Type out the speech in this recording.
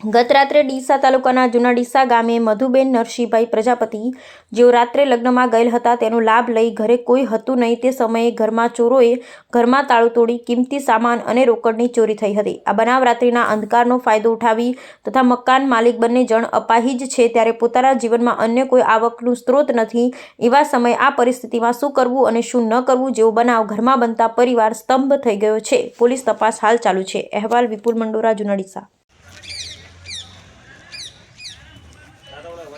ગત રાત્રે ડીસા તાલુકાના જૂના ડીસા ગામે મધુબેન નરસિંહભાઈ પ્રજાપતિ, જેઓ રાત્રે લગ્નમાં ગયેલ હતા, તેનો લાભ લઈ ઘરે કોઈ હતું નહીં. તે સમયે ઘરમાં ચોરોએ ઘરમાં તાળું તોડી કિંમતી સામાન અને રોકડની ચોરી થઈ હતી. આ બનાવ રાત્રિના અંધકારનો ફાયદો ઉઠાવી તથા મકાન માલિક બંને જણ અપાહિજ છે ત્યારે પોતાના જીવનમાં અન્ય કોઈ આવકનું સ્ત્રોત નથી. એવા સમયે આ પરિસ્થિતિમાં શું કરવું અને શું ન કરવું જેવો બનાવ ઘરમાં બનતા પરિવાર સ્તંભ થઈ ગયો છે. પોલીસ તપાસ હાલ ચાલુ છે. અહેવાલ વિપુલ મંડોરા